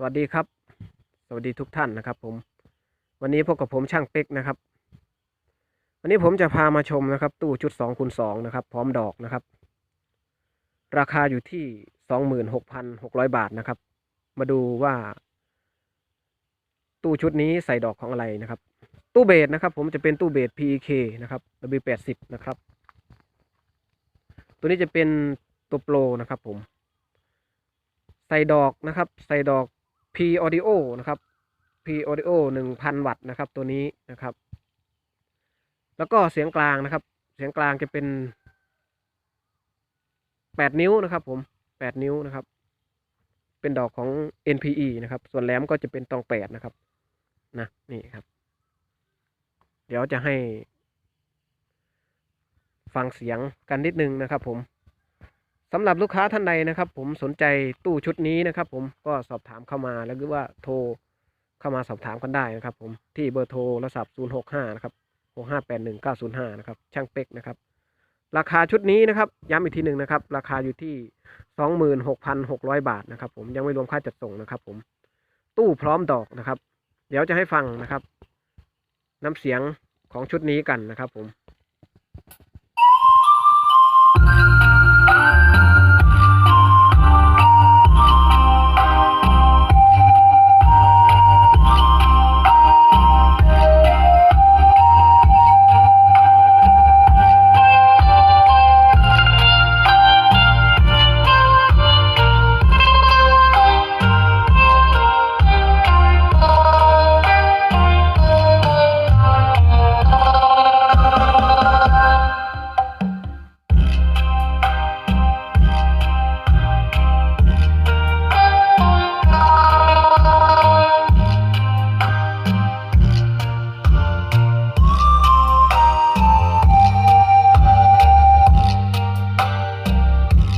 สวัสดีครับ สวัสดีทุกท่านนะครับ ผม วันนี้พบกับผมช่างเป็กนะครับ วันนี้ผมจะพามาชมนะครับ ตู้ชุดสองคูณสองนะครับ พร้อมดอกนะครับ ราคาอยู่ที่สองหมื่นหกพันหกร้อยบาทนะครับ มาดูว่า ตู้ชุดนี้ใส่ดอกของอะไรนะครับ ตู้เบสนะครับ ผมจะเป็นตู้เบส PEK นะครับ W80 นะครับ ตัวนี้จะเป็นตัวโปรนะครับ ผมใส่ดอกนะครับ ใส่ดอก P Audio นะครับ P Audio หนึ่งพันวัตต์นะครับตัวนี้นะครับ แล้วก็เสียงกลางนะครับ เสียงกลางจะเป็นแปดนิ้วนะครับ ผมแปดนิ้วนะครับ เป็นดอกของ NPE นะครับ ส่วนแหลมก็จะเป็นตองแปดนะครับ นะนี่ครับ เดี๋ยวจะให้ฟังเสียงกันนิดนึงนะครับผม สำหรับลูกค้าท่านใดนะครับ ผมสนใจตู้ชุดนี้นะครับ ผมก็สอบถามเข้ามาแล้วหรือว่าโทรเข้ามาสอบถามกันได้นะครับ ผมที่เบอร์โทรศัพท์ 065 นะครับ 6581 905 นะครับ ช่างเป็กนะครับ ราคาชุดนี้นะครับ ย้ำอีกทีหนึ่งนะครับ ราคาอยู่ที่ 26,600 บาทนะครับ ผมยังไม่รวมค่าจัดส่งนะครับ ผมตู้พร้อมดอกนะครับ เดี๋ยวจะให้ฟังนะครับ น้ำเสียงของชุดนี้กันนะครับ ผม